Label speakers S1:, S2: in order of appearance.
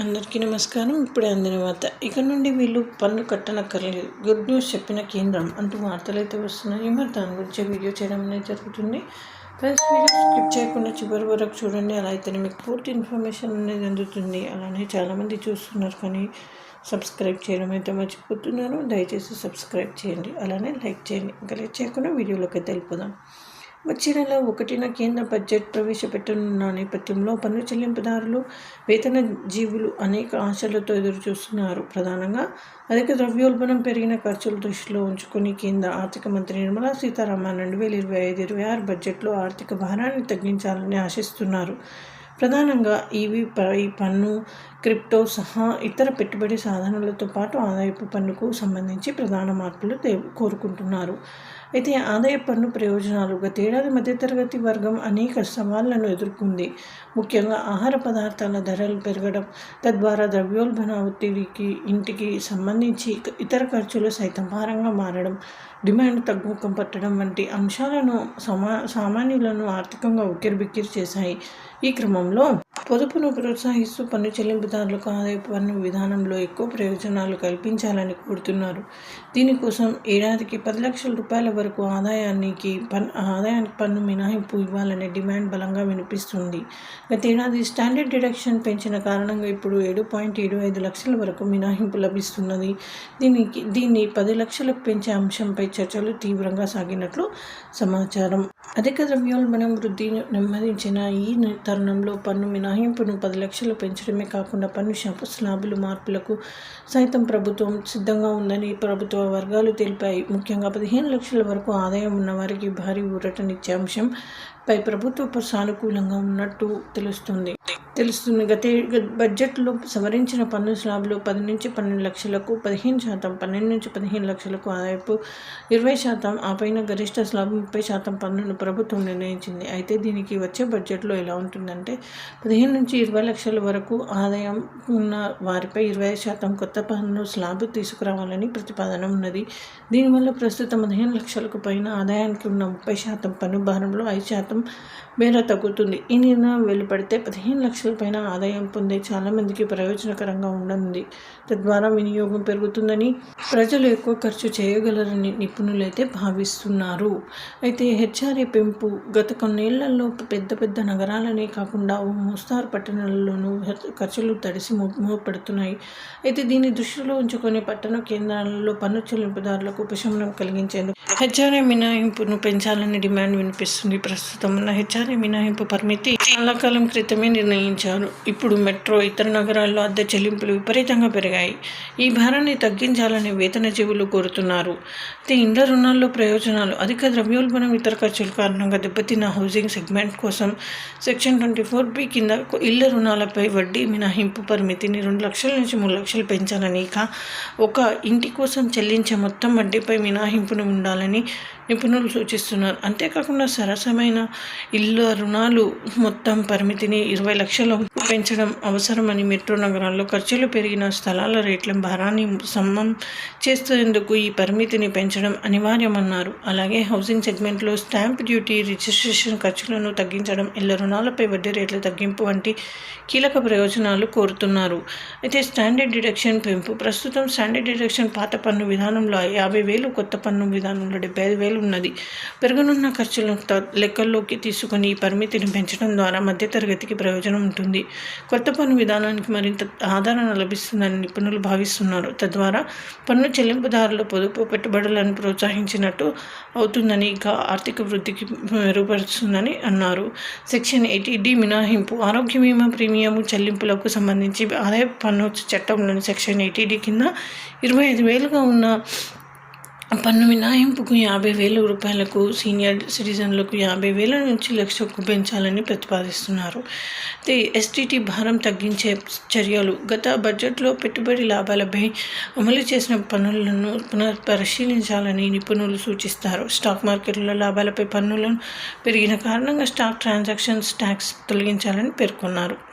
S1: అందరికీ నమస్కారం. ఇప్పుడే అందిన వార్త. ఇక నుండి వీళ్ళు పన్ను కట్టనక్కర్లేదు. గుడ్ న్యూస్ చెప్పిన కేంద్రం అంటూ వార్తలు అయితే వస్తున్నాయి. మరి దాని గురించి వీడియో చేయడం అనేది జరుగుతుంది. ఫ్రెండ్స్ వీడియో స్కిప్ చేయకుండా చివరి వరకు చూడండి. అలా అయితేనే మీకు పూర్తి ఇన్ఫర్మేషన్ అనేది అందుతుంది. అలానే చాలామంది చూస్తున్నారు కానీ సబ్స్క్రైబ్ చేయడం అయితే మర్చిపోతున్నారు. దయచేసి సబ్స్క్రైబ్ చేయండి. అలానే లైక్ చేయండి. ఇంకా లైక్ చేయకుండా వీడియోలోకి వెళ్ళిపోదాం. వచ్చే నెల ఒకటిన కేంద్ర బడ్జెట్ ప్రవేశపెట్టనున్న నేపథ్యంలో పన్ను చెల్లింపుదారులు వేతన జీవులు అనేక ఆశలతో ఎదురుచూస్తున్నారు. ప్రధానంగా అధిక ద్రవ్యోల్బణం పెరిగిన ఖర్చులు దృష్టిలో ఉంచుకొని కేంద్ర ఆర్థిక మంత్రి నిర్మలా సీతారామన్ రెండు వేల ఇరవై ఐదు ఇరవై ఆరు బడ్జెట్లో ఆర్థిక భారాన్ని తగ్గించాలని ఆశిస్తున్నారు. ప్రధానంగా ఈవి పన్ను క్రిప్టో సహా ఇతర పెట్టుబడి సాధనాలతో పాటు ఆదాయపు పన్నుకు సంబంధించి ప్రధాన మార్పులు కోరుకుంటున్నారు. అయితే ఆదాయ పన్ను ప్రయోజనాలు గతేడాది మధ్యతరగతి వర్గం అనేక సవాళ్ళను ఎదుర్కొంది. ముఖ్యంగా ఆహార పదార్థాల ధరలు పెరగడం తద్వారా ద్రవ్యోల్బణ ఒత్తిడికి ఇంటికి సంబంధించి ఇతర ఖర్చులు సైతం భారంగా మారడం డిమాండ్ తగ్గుముఖం పట్టడం వంటి అంశాలను సమా సామాన్యులను ఆర్థికంగా ఉక్కిరిబిక్కిరి చేశాయి. ఈ క్రమంలో పొదుపును ప్రోత్సహిస్తూ పన్ను చెల్లింపుదారులకు ఆదాయ పన్ను విధానంలో ఎక్కువ ప్రయోజనాలు కల్పించాలని కోరుతున్నారు. దీనికోసం ఏడాదికి పది లక్షల రూపాయల వరకు ఆదాయానికి పన్ ఆదాయానికి పన్ను మినహాయింపు ఇవ్వాలనే డిమాండ్ బలంగా వినిపిస్తుంది. గతేడాది స్టాండర్డ్ డిడక్షన్ పెంచిన కారణంగా ఇప్పుడు ఏడు పాయింట్ ఏడు ఐదు లక్షల వరకు మినహాయింపు లభిస్తున్నది. దీనికి దీన్ని పది లక్షలకు పెంచే అంశంపై చర్చలు తీవ్రంగా సాగినట్లు సమాచారం. అధిక ద్రవ్యోల్బణం వృద్ధిని నెమ్మదించిన ఈ తరుణంలో పన్ను మినహాయింపును పది లక్షలు పెంచడమే కాకుండా పన్ను స్లాబులు మార్పులకు సైతం ప్రభుత్వం సిద్ధంగా ఉందని ప్రభుత్వ వర్గాలు తెలిపాయి. ముఖ్యంగా పదిహేను లక్షల వరకు ఆదాయం ఉన్న వారికి భారీ ఊరటనిచ్చే అంశంపై ప్రభుత్వ సానుకూలంగా ఉన్నట్టు తెలుస్తుంది. తెలుస్తుంది. గత బడ్జెట్లో సవరించిన పన్ను స్లాబ్లు పది నుంచి పన్నెండు లక్షలకు పదిహేను శాతం పన్నెండు నుంచి పదిహేను లక్షలకు ఆదాయపు ఇరవై శాతం ఆ పైన గరిష్ట స్లాబ్ ముప్పై శాతం పన్నును ప్రభుత్వం నిర్ణయించింది. అయితే దీనికి వచ్చే బడ్జెట్లో ఎలా ఉంటుందంటే పదిహేను నుంచి ఇరవై లక్షల వరకు ఆదాయం ఉన్న వారిపై ఇరవై శాతం కొత్త పన్ను స్లాబ్ తీసుకురావాలని ప్రతిపాదన ఉన్నది. దీనివల్ల ప్రస్తుతం పదిహేను లక్షలకు పైన ఆదాయానికి ఉన్న ముప్పై శాతం పన్ను భారంలో ఐదు శాతం మేర తగ్గుతుంది. ఈ నిర్ణయం వెలువడితే పదిహేను లక్షల పైన ఆదాయం పొందే చాలామందికి ప్రయోజనకరంగా ఉండనుంది. తద్వారా వినియోగం పెరుగుతుందని ప్రజలు ఎక్కువ ఖర్చు చేయగలరని నిపుణులైతే భావిస్తున్నారు. అయితే హెచ్ఆర్ఏ పెంపు గత కొన్నేళ్ళలో పెద్ద పెద్ద నగరాలనే కాకుండా ఓ మోస్తారు పట్టణాలలోనూ ఖర్చులు తడిసి మూపడుతున్నాయి. అయితే దీన్ని దృష్టిలో ఉంచుకొని పట్టణ కేంద్రాలలో పన్ను చెల్లింపుదారులకు ఉపశమనం కలిగించేందుకు హెచ్ఆర్ఏ మినహాయింపును పెంచాలని డిమాండ్ వినిపిస్తుంది. ప్రస్తుతం ఉన్న హెచ్ఆర్ఏ మినహాయింపు పరిమితి చాలా కాలం క్రితమే నిర్ణయించారు ఇప్పుడు మెట్రో ఇతర నగరాల్లో అద్దె చెల్లింపులు విపరీతంగా పెరిగాయి. ఈ భారాన్ని తగ్గించాలని వేతన జీవులు కోరుతున్నారు. అయితే ఇండ్ల రుణాల్లో ప్రయోజనాలు అధిక ద్రవ్యోల్బణం ఇతర ఖర్చుల కారణంగా దెబ్బతిన్న హౌసింగ్ సెగ్మెంట్ కోసం సెక్షన్ ట్వంటీ ఫోర్ బి కింద ఇళ్ళ రుణాలపై వడ్డీ మినహాయింపు పరిమితిని రెండు లక్షల నుంచి మూడు లక్షలు పెంచాలని ఇక ఒక ఇంటి కోసం చెల్లించే మొత్తం వడ్డీపై మినహాయింపును ఉండాలని నిపుణులు సూచిస్తున్నారు. అంతేకాకుండా సరసమైన ఇల్లు రుణాలు మొత్తం పరిమితిని ఇరవై లక్షల పెంచడం అవసరమని మెట్రో నగరాల్లో ఖర్చులు పెరిగిన స్థలాల రేట్ల భారాన్ని సమ్మం చేసేందుకు ఈ పరిమితిని పెంచడం అనివార్యమన్నారు. అలాగే హౌసింగ్ సెగ్మెంట్లో స్టాంప్ డ్యూటీ రిజిస్ట్రేషన్ ఖర్చులను తగ్గించడం ఇళ్ళ రుణాలపై వడ్డీ రేట్ల తగ్గింపు వంటి కీలక ప్రయోజనాలు కోరుతున్నారు. అయితే స్టాండర్డ్ డిడక్షన్ పెంపు ప్రస్తుతం స్టాండర్డ్ డిడక్షన్ పాత పన్ను విధానంలో యాభై వేలు కొత్త పన్ను విధానంలో డెబ్బై ఐదు వేలు ఉన్నది. పెరుగునున్న ఖర్చులను లెక్కల్లోకి తీసుకుని ఈ పరిమితిని పెంచడం ద్వారా మధ్యతరగతికి ప్రయోజనం ఉంటుంది. కొత్త పన్ను విధానానికి మరింత ఆదరణ లభిస్తుందని నిపుణులు భావిస్తున్నారు. తద్వారా పన్ను చెల్లింపుదారుల పొదుపు పెట్టుబడులను ప్రోత్సహించినట్టు అవుతుందని ఇక ఆర్థిక వృద్ధికి మెరుగుపరుస్తుందని అన్నారు. సెక్షన్ ఎయిటీ డి మినహాయింపు ఆరోగ్య బీమా ప్రీమియం చెల్లింపులకు సంబంధించి ఆదాయ పన్ను చట్టంలోని సెక్షన్ ఎయిటీ డి కింద ఇరవై ఐదు వేలుగా ఉన్న పన్ను మినహాయింపుకు యాభై వేల రూపాయలకు సీనియర్ సిటిజన్లకు యాభై వేల నుంచి లక్షకు పెంచాలని ప్రతిపాదిస్తున్నారు. అయితే ఎస్టీటీ భారం తగ్గించే చర్యలు గత బడ్జెట్లో పెట్టుబడి లాభాలపై అమలు చేసిన పన్నులను పునఃపరిశీలించాలని నిపుణులు సూచిస్తారు. స్టాక్ మార్కెట్లో లాభాలపై పన్నులను పెరిగిన కారణంగా స్టాక్ ట్రాన్సాక్షన్స్ ట్యాక్స్ తొలగించాలని పేర్కొన్నారు.